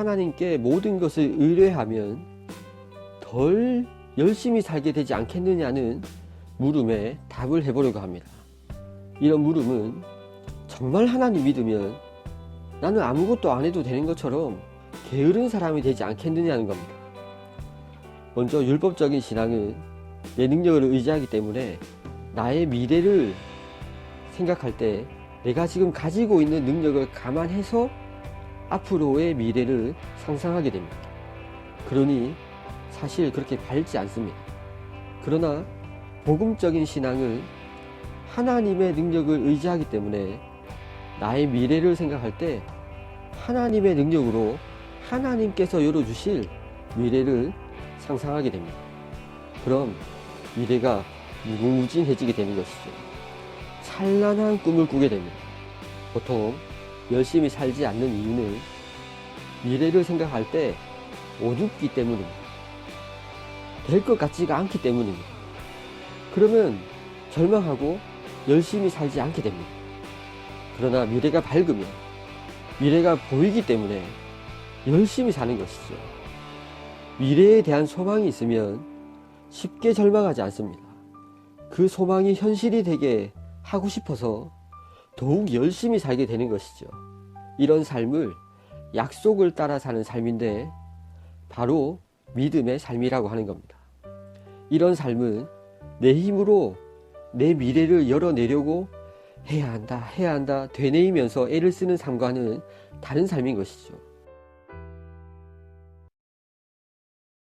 하나님께 모든 것을 의뢰하면 덜 열심히 살게 되지 않겠느냐는 물음에 답을 해보려고 합니다. 이런 물음은 정말 하나님 믿으면 나는 아무것도 안 해도 되는 것처럼 게으른 사람이 되지 않겠느냐는 겁니다. 먼저 율법적인 신앙은 내 능력을 의지하기 때문에 나의 미래를 생각할 때 내가 지금 가지고 있는 능력을 감안해서 앞으로의 미래를 상상하게 됩니다. 그러니 사실 그렇게 밝지 않습니다. 그러나 복음적인 신앙은 하나님의 능력을 의지하기 때문에 나의 미래를 생각할 때 하나님의 능력으로 하나님께서 열어주실 미래를 상상하게 됩니다. 그럼 미래가 무궁무진해지게 되는 것이죠. 찬란한 꿈을 꾸게 됩니다. 보통 열심히 살지 않는 이유는 미래를 생각할 때 어둡기 때문입니다. 될 것 같지가 않기 때문입니다. 그러면 절망하고 열심히 살지 않게 됩니다. 그러나 미래가 밝으면 미래가 보이기 때문에 열심히 사는 것이죠. 미래에 대한 소망이 있으면 쉽게 절망하지 않습니다. 그 소망이 현실이 되게 하고 싶어서 더욱 열심히 살게 되는 것이죠. 이런 삶을 약속을 따라 사는 삶인데 바로 믿음의 삶이라고 하는 겁니다. 이런 삶은 내 힘으로 내 미래를 열어내려고 해야 한다, 해야 한다, 되뇌이면서 애를 쓰는 삶과는 다른 삶인 것이죠.